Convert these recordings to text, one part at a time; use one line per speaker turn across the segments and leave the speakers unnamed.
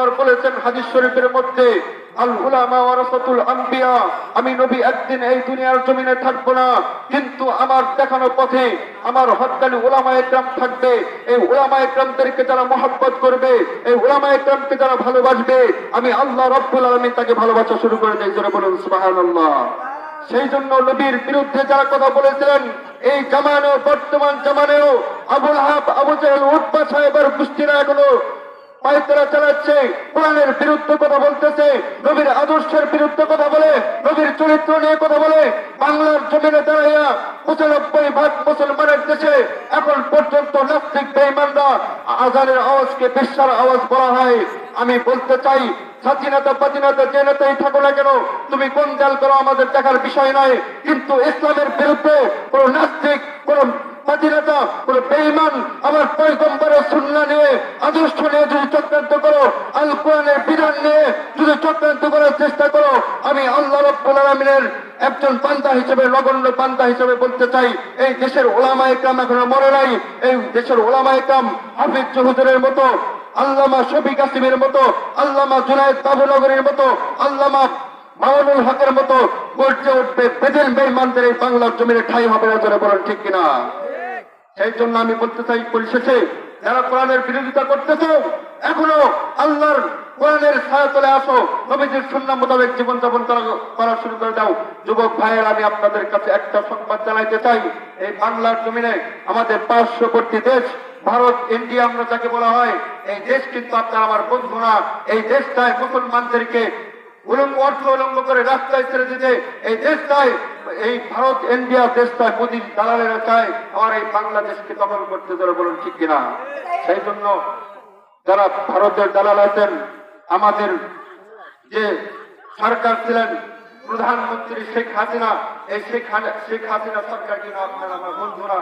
একবার বলেছেন হাদিস শরীফের মধ্যে আমি নবী একদিন এই দুনিয়ার জমিনে থাকব না, কিন্তু আমার দেখানো পথে আমার হত্যালি ওলামা একরাম থাকবে। এই ওলামা একরামদেরকে যারা মহব্বত করবে, এই ওলামা একরামকে যারা ভালোবাসবে, আমি আল্লাহ রব্বুল আলামিন তাকে ভালোবাসা শুরু করে দেয় জোরে বলুন, সুবহানাল্লাহ। সেই জন্য নবীর বিরুদ্ধে যারা কথা বলেছিলেন, এই জামানেও, বর্তমান জামানেও, আবুল হাব আবু জাহেল উৎপা সাহেবের গোষ্ঠীরা এখনও পায়তারা চালাচ্ছে, কোরআনের বিরুদ্ধে কথা বলতেছে, নবীর আদর্শের বিরুদ্ধে কথা বলে, নবীর চরিত্র নিয়ে কথা বলে, বাংলার জমিনে দাঁড়াইয়া পঁচানব্বই ভাগ মুসলমানের দেশে এখন পর্যন্ত নাস্তিক বেইমানরা আজানের আওয়াজকে বিশ্বার আওয়াজ বলা হয়। আমি বলতে চাই স্বাধীনতা পাতিনতা যে নেতাই থাকো না কেন, তুমি কোন দল করো আমাদের দেখার বিষয় নয়, কিন্তু ইসলামের বিরুদ্ধে কোন নাস্তিক, কোন স্বাধীনতা কোন বেইমান আমার পয়গম্বরের সুন্না নিয়ে আদর্শ নিয়ে যদি চক্রান্ত করো আল কোরআনের বিধান নিয়ে যদি চক্রান্ত করার চেষ্টা করো। আমি আল্লাহ রব্বুল একজন পান্তা হিসেবে, নগণ্য পান্তা হিসেবে বলতে চাই, এই দেশের ওলামা একরাম এখনও মরে নাই, এই দেশের ওলামা একরাম হাফিজ চৌধুরীর মতো, আল্লামা শফি কাসিমের মতো, আল্লামা জুনায়দ বাবুনগরের মতো, আল্লামা মামুনুল হকের মতো গর্জে উঠবে বেদিন বেইমানদের এই বাংলার জমিনে ঠাই হবে না, জোরে বলেন ঠিক কিনা? সেই জন্য আমি বলতে চাই, পরিশেষে যারা কোরআনের বিরোধিতা করতেছো, এখনও আল্লাহর কোরআনের ছায়া চলে আসো, নবীজির সুন্নাহ মোতাবেক জীবনযাপন করা শুরু করে দাও। যুবক ভাইয়ের, আমি আপনাদের কাছে একটা সংবাদ জানাইতে চাই। এই বাংলার জমিনে আমাদের পার্শ্ববর্তী দেশ, ভারত, ইন্ডিয়া আমরা যাকে বলা হয়, এই দেশ কিন্তু আপনার আমার বন্ধু না। এই দেশটায় মুসলমানদেরকে উলঙ্গ অর্থ উলঙ্গ করে রাস্তায় ছেড়ে দিতে, এই দেশটায় এই ভারত ইন্ডিয়া দেশটায় মোদীর দালালেরা চায় আমার এই বাংলাদেশকে দখল করতে ধরে বলুন ঠিক কিনা? সেই জন্য যারা ভারতের দালাল আছেন, আমাদের যে সরকার ছিলেন প্রধানমন্ত্রী শেখ হাসিনা, এই শেখ হাসিনা সরকার কিনা আপনার, আমার বন্ধুরা,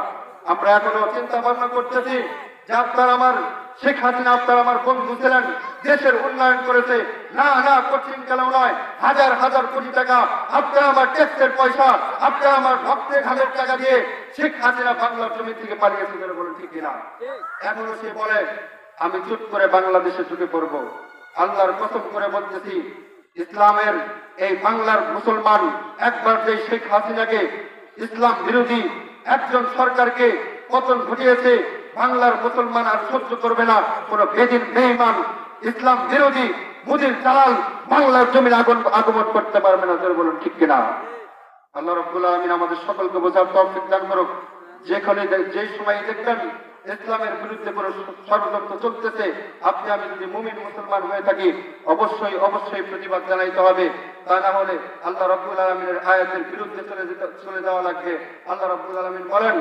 আমরা এখনও চিন্তা ভাবনা করতেছি। যে আপনার আমার শেখ হাসিনা, আপনার আমার বন্ধু ছিলেন, দেশের উন্নয়ন করেছে। না না, কঠিন কেন নয়। হাজার হাজার কোটি টাকা। আপনার আমার ট্যাক্সের পয়সা, আপনার আমার ভক্তের ঘামের টাকা দিয়ে শেখ হাসিনা বাংলার জমি থেকে পালিয়েছে বলে বলে ঠিক কিনা? এখনও সে বলে, আমি চুপ করে বাংলাদেশে ঢুকে পড়ব। আল্লাহর কসম করে বলতেছি, ইসলামের এই বাংলার মুসলমান একবার যে শেখ হাসিনাকে ইসলাম বিরোধী একজন সরকারকে পতন ঘটিয়েছে বাংলার মুসলমান আর সহ্য করবে না। কোন বেদিন বেইমান ইসলাম বিরোধী, মুদির দালাল বাংলার জমির আগুন, আগমন করতে পারবে না তোর বলুন, ঠিক কিনা? আল্লাহ রব্বুল আলমিন আমাদের সকলকে বোঝার তফিক দান করুক। যেখানে দে- যে সময় দেখবেন ইসলামের বিরুদ্ধে কোনো ষড়যন্ত্র চলতেছে, আপনি আমি যদি মুমিন মুসলমান হয়ে থাকি, অবশ্যই অবশ্যই প্রতিবাদ জানাইতে হবে। তা না হলে আল্লাহ রব্বুল আলমিনের আয়াতের বিরুদ্ধে চলে যেতে, চলে যাওয়া লাগবে। আল্লাহ রব্বুল আলমিন বলেন